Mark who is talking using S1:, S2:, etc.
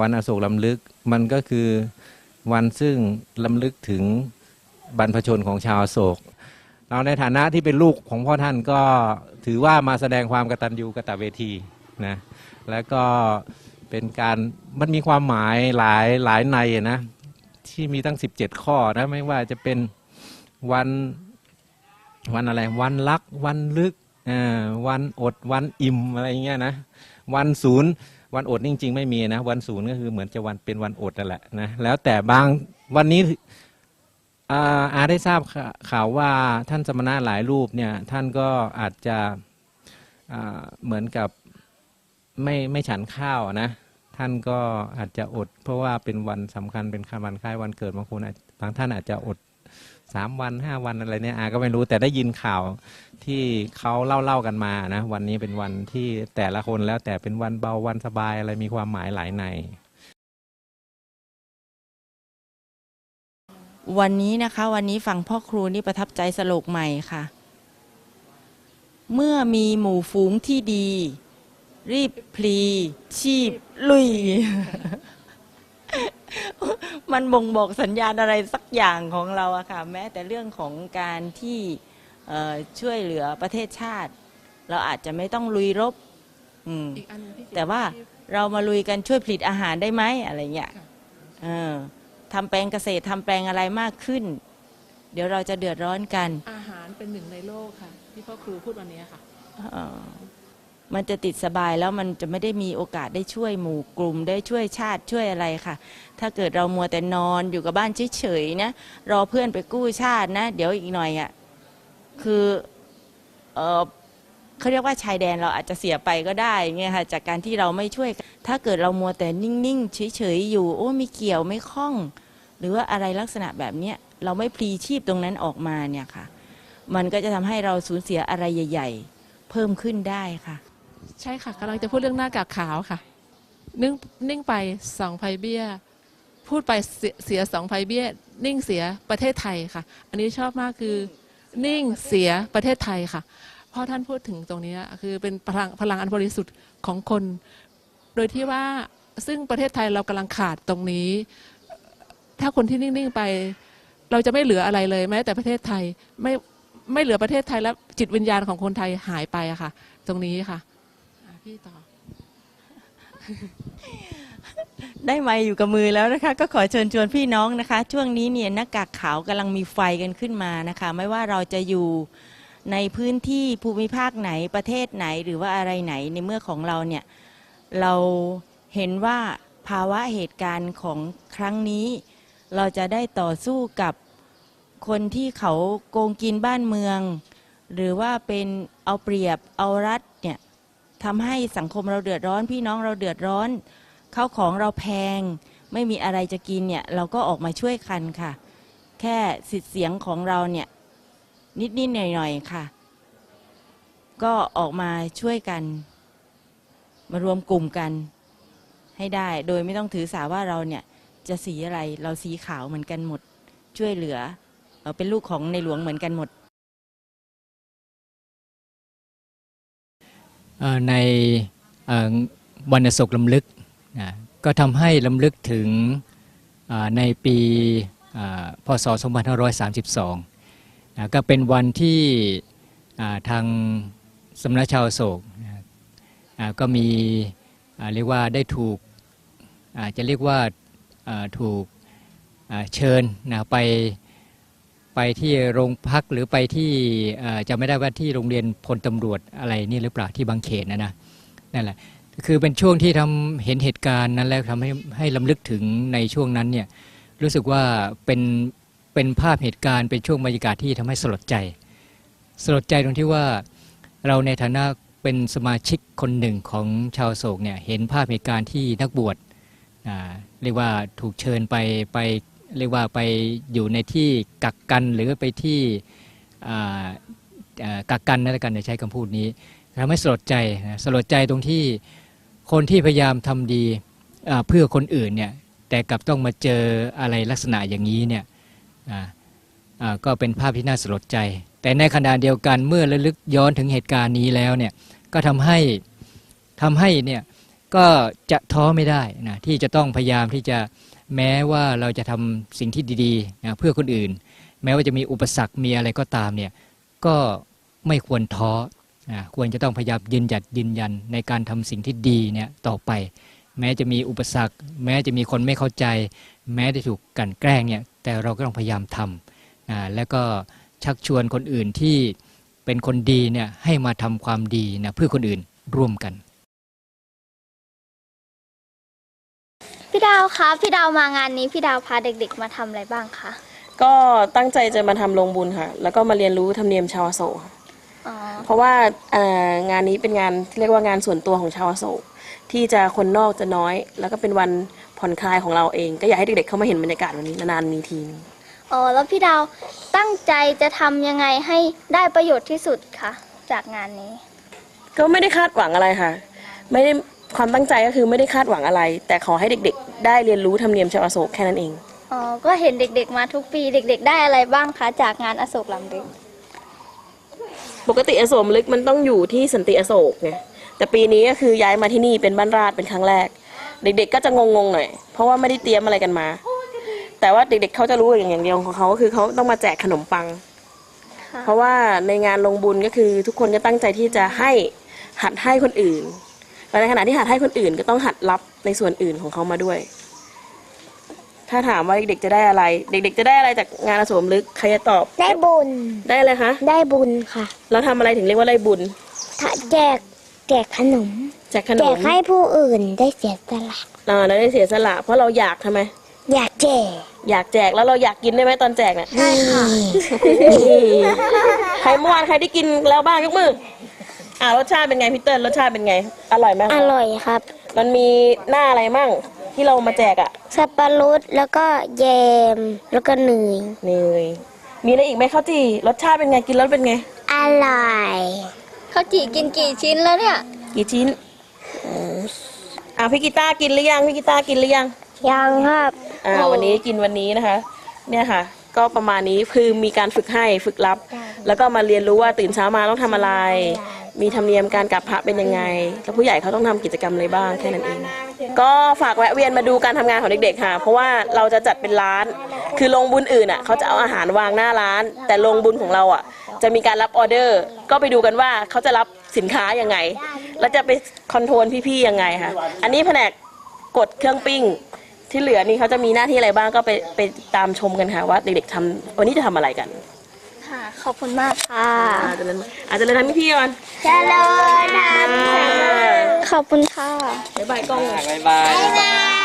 S1: วันอโศกลำลึกมันก็คือวันซึ่งลำลึกถึงบรรพชนของชาวอโศก เราในฐานะที่เป็นลูกของพ่อท่านก็ถือว่ามาแสดงความกตัญญูกตเวทีนะแล้วก็เป็นการมันมีความหมายหลายหลายในนะที่มีตั้ง 17 ข้อนะไม่ว่าจะเป็นวันวันอะไรวันรัก วันลึกวันอดวันอิ่มอะไรเงี้ยนะวันศูนย์ วันอดจริง ๆ ไม่มีนะ วันศูนย์ก็คือเหมือนจะวันเป็นวันอดนั่นแหละนะแล้วแต่บางวันนี้อาได้ทราบข่าวว่าท่านสมณะหลายรูปเนี่ยท่านก็อาจจะเหมือนกับไม่ไม่ฉันข้าวนะท่านก็อาจจะอด เพราะว่าเป็นวันสำคัญเป็นวันคล้ายวันเกิดบางคนบางท่านอาจจะอด สามวันห้าวันอะไรเนี่ยอาก็ไม่รู้แต่ได้ยินข่าวที่เขาเล่าเล่ากันมานะวันนี้เป็นวันที่แต่ละคนแล้วแต่เป็นวันเบาวันสบายอะไรมีความหมายหลายใน
S2: วันนี้นะคะ วันนี้ฟังพ่อครูนี่ประทับใจสโลกใหม่ค่ะ เมื่อมีหมู่ฝูงที่ดี รีบพลีชีพลุย มันบ่งบอกสัญญาณอะไรสักอย่างของเราอะค่ะ แม้แต่เรื่องของการที่เอ่อช่วยเหลือประเทศชาติ เราอาจจะไม่ต้องลุยรบอืม
S3: อีกอันหนึ่งที่เขียน
S2: แต่ว่าเรามาลุยกันช่วยผลิตอาหารได้ไหมอะไรเงี้ย
S3: ค่ะ
S2: เออทำแปลงเกษตรทำแปลงอะไรมากขึ้น เดี๋ยวเราจะเดือดร้อนกัน
S3: อาหารเป็นหนึ่งในโลกค่ะ ที่พ่อครูพูดวันนี้ค่ะ
S2: เอ่อ มันจะติดสบายแล้วมันจะไม่ได้มีโอกาสได้ช่วยหมู่กลุ่ม ได้ช่วยชาติช่วยอะไรค่ะ ถ้าเกิดเรามัวแต่นอนอยู่กับบ้านเฉยๆนะรอเพื่อนไปกู้ชาตินะ เดี๋ยวอีกหน่อยอะ่ะคือเออเขาเรียกว่าชายแดนเราอาจจะเสียไปก็ได้เงี้ยค่ะจากการที่เราไม่ช่วย ถ้าเกิดเรามัวแต่นิ่งๆเฉยๆอยู่ โอ้ไม่เกี่ยวไม่คล่อง หรือว่าอะไรลักษณะแบบเนี้ยเราไม่พลีชีพตรงนั้นออกมาเนี่ยค่ะ มันก็จะทำให้เราสูญเสียอะไรใหญ่ ๆ เพิ่มขึ้นได้ค่ะ
S3: ใช่ค่ะกำลังจะพูดเรื่องหน้ากากขาวค่ะ นิ่งนิ่งไปสองไพเบี้ย พูดไปเสียสองไพเบี้ย นิ่งเสียประเทศไทยค่ะ อันนี้ชอบมากคือ นิ่งเสียประเทศไทยค่ะเพราะท่านพูดถึงตรงนี้คือเป็นพลังพลังอันบริสุทธิ์ของคน โดยที่ว่าซึ่งประเทศไทยเรากำลังขาดตรงนี้ ถ้าคนที่นิ่ง ๆ ไป เราจะไม่เหลืออะไรเลยแม้แต่ประเทศไทยไม่ไม่เหลือประเทศไทยแล้วจิตวิญญาณของคนไทยหายไปอะค่ะ ตรงนี้ค่ะ พี่ต่อ
S2: ได้ไมาอยู่กับมือแล้วนะคะ ก็ขอเชิญชวนพี่น้องนะคะ ช่วงนี้เนี่ยหน้ากากขาวกำลังมีไฟกันขึ้นมานะคะ ไม่ว่าเราจะอยู่ในพื้นที่ภูมิภาคไหนประเทศไหนหรือว่าอะไรไหนในเมื่อของเราเนี่ย เราเห็นว่าภาวะเหตุการณ์ของครั้งนี้ เราจะได้ต่อสู้กับคนที่เขาโกงกินบ้านเมือง หรือว่าเป็นเอาเปรียบเอารัดเนี่ย ทำให้สังคมเราเดือดร้อน พี่น้องเราเดือดร้อนข้าวของเราแพง ไม่มีอะไรจะกินเนี่ยเราก็ออกมาช่วยกันค่ะ แค่สิทธิ์เสียงของเราเนี่ยนิดๆหน่อยๆค่ะ ก็ออกมาช่วยกัน มารวมกลุ่มกัน ให้ได้โดยไม่ต้องถือสาว่าเราเนี่ยจะสีอะไรเราสีขาวเหมือนกันหมด ช่วยเหลือเอ่อเป็นลูกของในหลวงเหมือนกันหมด
S4: ในวันโศกลำลึกนะก็ทำให้ลำลึกถึงในปีพศ 2532นะก็เป็นวันที่ทางสำนักชาวโศกนะก็มีเรียกว่าได้ถูกจะเรียกว่าถูกเชิญนะไป ไปที่โรงพักหรือไปที่จะไม่ได้ว่าที่โรงเรียนพลตำรวจอะไรนี่หรือเปล่าที่บางเขนนะนะนั่นแหละคือเป็นช่วงที่ทำเห็นเหตุการณ์นั้นแล้วทำให้ให้ลำลึกถึงในช่วงนั้นเนี่ยรู้สึกว่าเป็นเป็นภาพเหตุการณ์เป็นช่วงบรรยากาศที่ทำให้สลดใจ สลดใจตรงที่ว่าเราในฐานะเป็นสมาชิกคนหนึ่งของชาวโศกเนี่ยเห็นภาพเหตุการณ์ที่นักบวชเรียกว่าถูกเชิญไปไป เรียกว่าไปอยู่ในที่กักกันหรือไปที่กักกันนั่นละกันใช้คำพูดนี้ทำให้สลดใจนะสลดใจตรงที่คนที่พยายามทำดีเพื่อคนอื่นเนี่ยแต่กลับต้องมาเจออะไรลักษณะอย่างนี้เนี่ยอ่าก็เป็นภาพที่น่าสลดใจ แต่ในขณะเดียวกันเมื่อระลึกย้อนถึงเหตุการณ์นี้แล้วเนี่ยก็ทำให้ทำให้เนี่ยก็จะท้อไม่ได้นะที่จะต้องพยายามที่จะ แม้ว่าเราจะทำสิ่งที่ดีๆนะเพื่อคนอื่น แม้ว่าจะมีอุปสรรคมีอะไรก็ตามเนี่ยก็ไม่ควรท้อนะควรจะต้องพยายามยืนหยัดยืนยันในการทำสิ่งที่ดีเนี่ยต่อไป แม้จะมีอุปสรรค แม้จะมีคนไม่เข้าใจ แม้จะถูกกันแกล้งเนี่ยแต่เราก็ต้องพยายามทำอ่าแล้วก็ชักชวนคนอื่นที่เป็นคนดีเนี่ยให้มาทำความดีนะเพื่อคนอื่นร่วมกัน
S5: พี่ดาวคะพี่ดาวมางานนี้พี่ดาวพาเด็กๆ มาทำอะไรบ้างคะ
S6: ก็ตั้งใจจะมาทำโรงบุญค่ะ แล้วก็มาเรียนรู้ธรรมเนียมชาวอโศกค่ะ
S5: อ๋อ
S6: เพราะว่าเอ่องานนี้เป็นงานเรียกว่างานส่วนตัวของชาวอโศกที่จะคนนอกจะน้อย แล้วก็เป็นวันผ่อนคลายของเราเอง ก็อยากให้เด็กๆเข้ามาเห็นบรรยากาศวันนี้นานๆมีทีนึง
S5: อ๋อแล้วพี่ดาวตั้งใจจะทำยังไงให้ได้ประโยชน์ที่สุดคะจากงานนี้
S6: ก็ไม่ได้คาดหวังอะไรค่ะ ไม่ได้ ความตั้งใจก็คือไม่ได้คาดหวังอะไร แต่ขอให้เด็กๆ ได้เรียนรู้ธรรมเนียมชาวอโศกแค่นั้นเอง
S5: อ๋อ ก็เห็นเด็กๆมาทุกปีเด็ก ๆ ได้อะไรบ้างคะจากงานอโศกลำดึก
S6: ปกติอโศกมลึกมันต้องอยู่ที่สันติอโศกไงแต่ปีนี้ก็คือย้ายมาที่นี่เป็นบ้านราชเป็นครั้งแรก เด็กๆ ก็จะงงๆหน่อย เพราะว่าไม่ได้เตรียมอะไรกันมา แต่ว่าเด็กๆเขาจะรู้อย่างอย่างเดียวของเขาก็คือเขาต้องมาแจกขนมปัง
S5: ค่ะ
S6: เพราะว่าในงานลงบุญก็คือทุกคนก็ตั้งใจที่จะให้หัดให้คนอื่น แต่ในขณะที่หัดให้คนอื่นก็ต้องหัดรับในส่วนอื่นของเขามาด้วย ถ้าถามว่าเด็กๆจะได้อะไร เด็ก ๆ จะได้อะไรจากงานอโศกมลึกใครจะตอบ
S7: ได้บุญ
S6: ได้อะไรคะ
S7: ได้บุญค่ะ
S6: เราทำอะไรถึงเรียกว่าได้บุญ
S7: ถ้าแจกแจกขนม
S6: แจกขน
S7: แจก
S6: ม
S7: ให้ผู้อื่นได้เสียสละ
S6: อ่าเราได้เสียสละ เพราะเราอยากทำไม
S7: อยากแจก
S6: อยากแจกแล้วเราอยากกินได้ไหมตอนแจกเนี่ย
S7: ใช่ค่ะ
S6: ใครเมื่อวานใครได้กินแล้วบ้างยกมือ อ่ารสชาติเป็นไงพี่เติ้ลรสชาติเป็นไง อร่อยไหม
S7: อร่อยครับ
S6: มันมีหน้าอะไรมั่งที่เรามาแจกอะ่ะ
S7: สับปะรดแล้วก็แยมแล้วก็เนย
S6: นี่มีอะไรอีกไหมข้าวจี่รสชาติเป็นไงกินแล้วเป็นไง
S7: อร่อย
S5: เขาจีกินกี่ชิ้นแล้วเนี่ย
S6: กี่ชิ้นอ่าพี่กีตาร์กินหรือยังพี่กีตาร์กินหรือยัง
S7: ยังครับ
S6: อ่าวันนี้กินวันนี้นะคะ เนี่ยค่ะ ก็ประมาณนี้คือมีการฝึกให้ฝึกรับ แล้วก็มาเรียนรู้ว่าตื่นเช้ามาต้องทำอะไร มีธรรมเนียมการกราบพระเป็นยังไง แล้วผู้ใหญ่เขาต้องทำกิจกรรมอะไรบ้างแค่นั้นเอง ก็ฝากแวะเวียนมาดูการทำงานของเด็กๆค่ะ เพราะว่าเราจะจัดเป็นร้าน คือโรงบุญอื่นอะเขาจะเอาอาหารวางหน้าร้าน แต่โรงบุญของเราอะ จะมีการรับออเดอร์ ก็ไปดูกันว่าเขาจะรับสินค้ายังไง แล้วจะไปคอนโทรลพี่ๆยังไงค่ะ อันนี้แผนกกดเครื่องปิ้ง ที่เหลือนี่เขาจะมีหน้าที่อะไรบ้างก็ไปไปตามชมกันค่ะว่าเด็กๆทำวันนี้จะทำอะไรกัน
S5: ค่ะ ขอบคุณมากค่ะ
S6: อาจจะเล่นอาจจะเล่นทำพี่ๆก่อน
S5: เจริญนะขอบคุณค่ะ
S6: บ๊ายบายกล้อง
S1: บ๊ายบาย